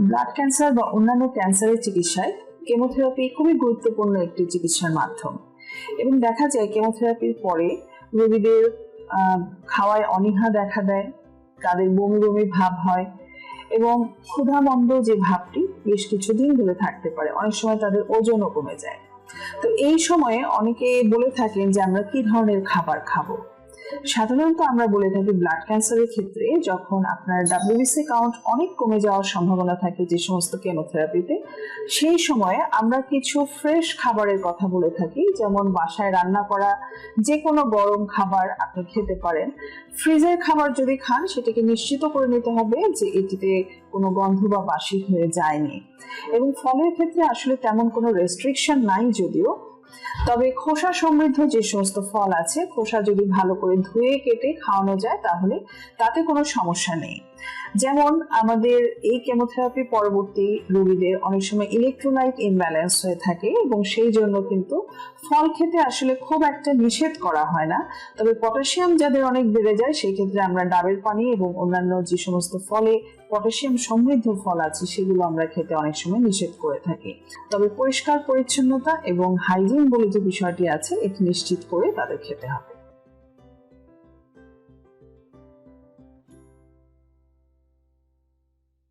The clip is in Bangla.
ব্লাড ক্যান্সার বা অন্যান্য ক্যান্সারের চিকিৎসায় কেমোথেরাপি খুবই গুরুত্বপূর্ণ একটি চিকিৎসার মাধ্যম। এবং দেখা যায় কেমোথেরাপির পরে রোগীদের খাওয়ায় অনীহা দেখা দেয়, তাদের বমি বমি ভাব হয় এবং ক্ষুধামন্দ যে ভাবটি বেশ কিছুদিন ধরে থাকতে পারে, অনেক সময় তাদের ওজনও কমে যায়। তো এই সময়ে অনেকে বলে থাকেন যে আমরা কি ধরনের খাবার খাব? সাধারণত আমরা বলে থাকি ব্লাড ক্যান্সারের ক্ষেত্রে যখন আপনার ডাব্লিউবিসি কাউন্ট অনেক কমে যাওয়ার সম্ভাবনা থাকে যে সমস্ত কেমোথেরাপিতে সেই সময়ে আমরা কিছু ফ্রেশ খাবারের কথা বলে থাকি, যেমন বাসায় রান্না করা যে কোনো গরম খাবার আপনি খেতে পারেন। ফ্রিজের খাবার যদি খান, সেটাকে নিশ্চিত করে নিতে হবে যে এটিতে কোনো গন্ধ বা বাসি হয়ে যায়নি। এবং ফলের ক্ষেত্রে আসলে তেমন কোনো রেস্ট্রিকশন নাই যদিও তবে খোসা সমৃদ্ধ যে সমস্ত ফল আছে, খোসা যদি ভালো করে ধুয়ে কেটে খাওয়ানো যায় তাহলে তাতে কোনো সমস্যা নেই। যেমন আমাদের এই কেমোথেরাপি পরবর্তী রোগীদের অনেক সময় ইলেকট্রোলাইট ইমব্যালেন্স হয়ে থাকে এবং সেই জন্য কিন্তু ফল খেতে আসলে খুব একটা নিষেধ করা হয় না। তবে পটাশিয়াম যাদের অনেক বেড়ে যায়, সেই ক্ষেত্রে আমরা ডাবের পানি এবং অন্যান্য যে সমস্ত ফলে পটাশিয়াম সমৃদ্ধ ফল আছে, সেগুলো আমরা খেতে অনেক সময় নিষেধ করে থাকি। তবে পরিষ্কার, পরিচ্ছন্নতা এবং হাইজিন বলে যে বিষয়টি আছে, এটি নিশ্চিত করে তাদের খেতে হবে।